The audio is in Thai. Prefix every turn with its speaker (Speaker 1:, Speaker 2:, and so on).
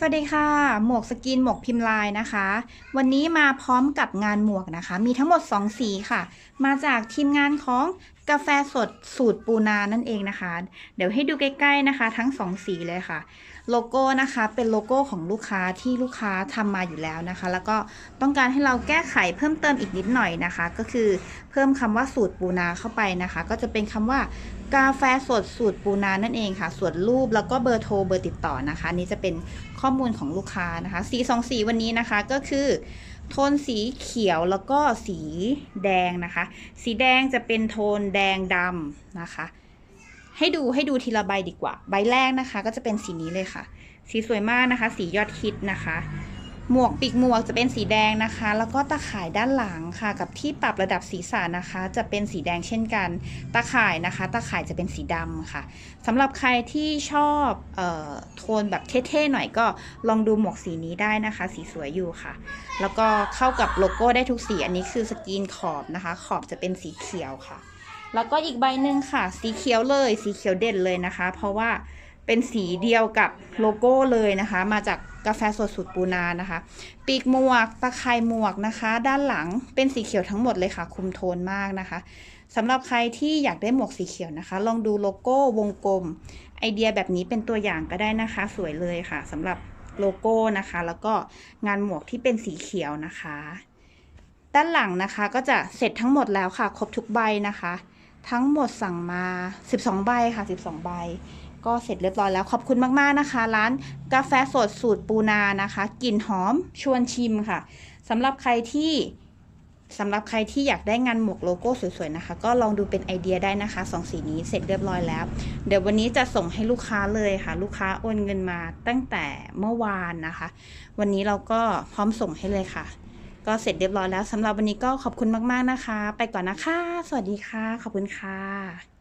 Speaker 1: สวัสดีค่ะ หมวกสกินหมวกพิมพ์ลายนะคะ วันนี้มาพร้อมกับงานหมวกนะคะ มีทั้งหมด 2 สีค่ะ มาจากทีมงานของ กาแฟสดสูตรปูนานั่นเองนะคะ เดี๋ยวให้ดูใกล้ๆนะคะ ทั้ง2สีเลยค่ะ โลโก้นะคะเป็นโลโก้ของลูกค้าที่ลูกค้าทำมาอยู่แล้วนะคะ แล้วก็ต้องการให้เราแก้ไขเพิ่มเติมอีกนิดหน่อยนะคะ ก็คือเพิ่มคำว่าสูตรปูนาเข้าไปนะคะ ก็จะเป็นคำว่ากาแฟสดสูตรปูนานั่นเองค่ะ ส่วนรูปแล้วก็เบอร์โทรเบอร์ติดต่อนะคะ นี่จะเป็นข้อมูลของลูกค้านะคะ สีสองสีวันนี้นะคะก็คือ โทนสีเขียวแล้วก็สีแดงนะคะ สีแดงจะเป็นโทนแดงดำนะคะ ให้ดูให้ดูทีละใบดีกว่า ใบแรกนะคะ ก็จะเป็นสีนี้เลยค่ะ สีสวยมากนะคะ สียอดฮิตนะคะ หมวกปีกหมวกจะเป็นสีแดงนะคะ แล้วก็ตาข่ายด้านหลังค่ะ กับที่ปรับระดับศีรษะนะคะ จะเป็นสีแดงเช่นกัน ตาข่ายนะคะ ตาข่ายจะเป็นสีดำค่ะสำหรับใครที่ชอบออโทนแบบเท่ๆหน่อยก็ลองดูหมวกสีนี้ได้นะคะ สีสวยอยู่ค่ะ แล้วก็เข้ากับโลโก้ได้ทุกสี อันนี้คือสกรีนขอบนะคะ ขอบจะเป็นสีเขียวค่ะ แล้วก็อีกใบหนึ่งค่ะ สีเขียวเลย สีเขียวเด่นเลยนะคะ เพราะว่า เป็นสีเดียวกับโลโก้เลยนะคะ มาจากกาแฟสดสูตรปูนานะคะ ปีกหมวก ตะไคร่หมวกนะคะ ด้านหลังเป็นสีเขียวทั้งหมดเลยค่ะ คุมโทนมากนะคะสำหรับใครที่อยากได้หมวกสีเขียวนะคะ ลองดูโลโก้วงกลม ไอเดียแบบนี้เป็นตัวอย่างก็ได้นะคะ สวยเลยค่ะสำหรับโลโก้นะคะ แล้วก็งานหมวกที่เป็นสีเขียวนะคะ ด้านหลังนะคะก็จะเสร็จทั้งหมดแล้วค่ะ ครบทุกใบนะคะ ทั้งหมดสั่งมา 12 ใบค่ะ 12 ใบ ก็เสร็จเรียบร้อยแล้วขอบคุณมากๆนะคะ ร้านกาแฟสดสูตรปูนานะคะกลิ่นหอมชวนชิมค่ะสำหรับใครที่สำหรับใครที่อยากได้งานหมวกโลโก้สวยๆนะคะ ก็ลองดูเป็นไอเดียได้นะคะสองสีนี้เสร็จเรียบร้อยแล้ว เดี๋ยววันนี้จะส่งให้ลูกค้าเลยค่ะ ลูกค้าโอนเงินมาตั้งแต่เมื่อวานนะคะ วันนี้เราก็พร้อมส่งให้เลยค่ะ ก็เสร็จเรียบร้อยแล้วสำหรับวันนี้ก็ขอบคุณมากๆนะคะ ไปก่อนนะคะ สวัสดีค่ะ ขอบคุณค่ะ